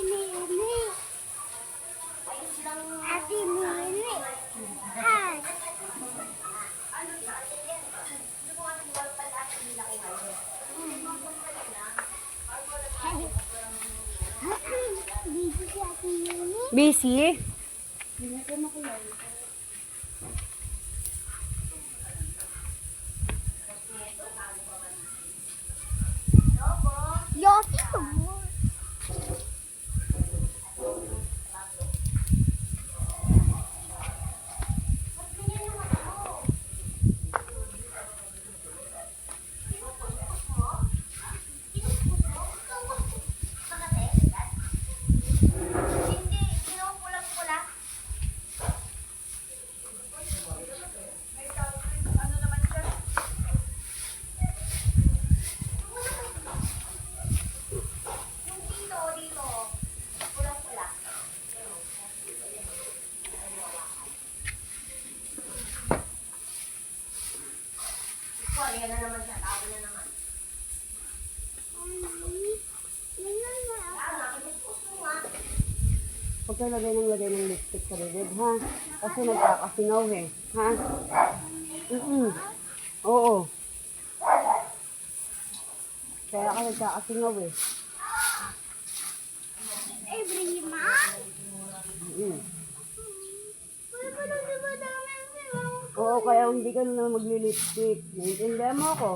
Mimi. Ate Mimi. Hi. Busy si Ate Mimi? Busy? Hindi na ko makulay. Ayan na naman siya. Tawag na naman. Huwag ka lagay ng lagay ng lipstick sa bibig, ha? Kasi nagkakasinaw eh, ha? Mm -mm. Oo. Kaya ka nagkakasinaw eh. kaya hindi ka na maglilipstick. Naiintindihan mo ako?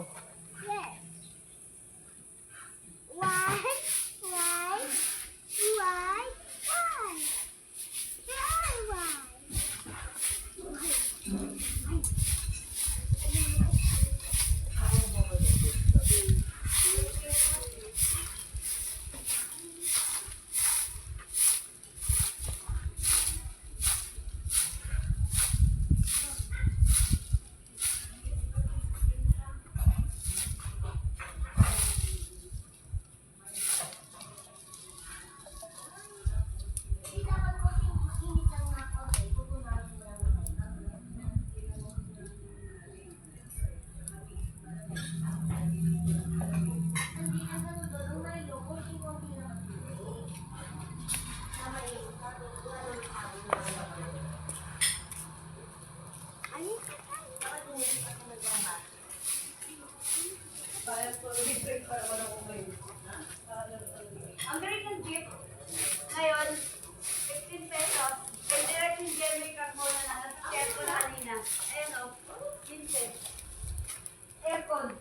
Enoch, 15, Econ,